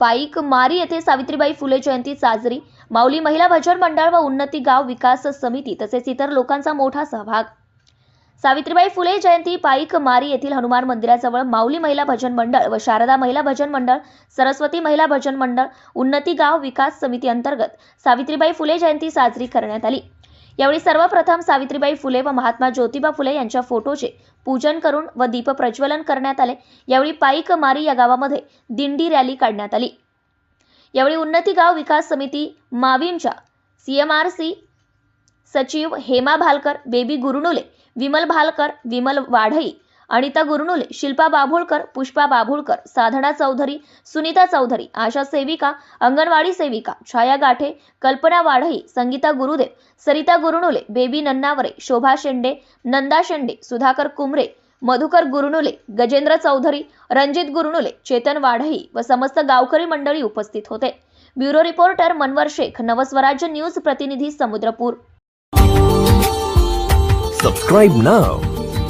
पाईक मारी येथे सावित्रीबाई फुले जयंती साजरी. माऊली महिला भजन मंडळ व उन्नती गाव विकास समिती तसेच इतर लोकांचा मोठा सहभाग. सावित्रीबाई फुले जयंती पाईक मारी येथील हनुमान मंदिराजवळ माऊली महिला भजन मंडळ व शारदा महिला भजन मंडळ सरस्वती महिला भजन मंडळ उन्नती गाव विकास समिती अंतर्गत सावित्रीबाई फुले जयंती साजरी करण्यात आली. यावेळी सर्वप्रथम सावित्रीबाई फुले व महात्मा ज्योतिबा फुले यांच्या फोटोचे पूजन करून व दीप प्रज्वलन करण्यात आले. यावेळी पाईक मारी या गावामध्ये दिंडी रॅली काढण्यात आली. यावेळी उन्नती गाव विकास समिती माविमच्या सीएमआरसी सचिव हेमा भालकर बेबी गुरुनुले विमल भालकर विमल वाढई अनिता गुरुनुले शिल्पा बाभुळकर पुष्पा बाभुळकर साधना चौधरी सुनीता चौधरी आशा सेविका अंगणवाडी सेविका छाया गाठे कल्पना वाढई संगीता गुरुदेव सरिता गुरुनुले बेबी नन्नावरे शोभा शेंडे नंदा शेंडे सुधाकर कुमरे मधुकर गुरुनुले गजेंद्र चौधरी रणजित गुरुनुले चेतन वाढई व समस्त गावकरी मंडळी उपस्थित होते. Bureau reporter Manwar Shaikh Navswarajya news प्रतिनिधी समुद्रपूर. सबस्क्राईब नाव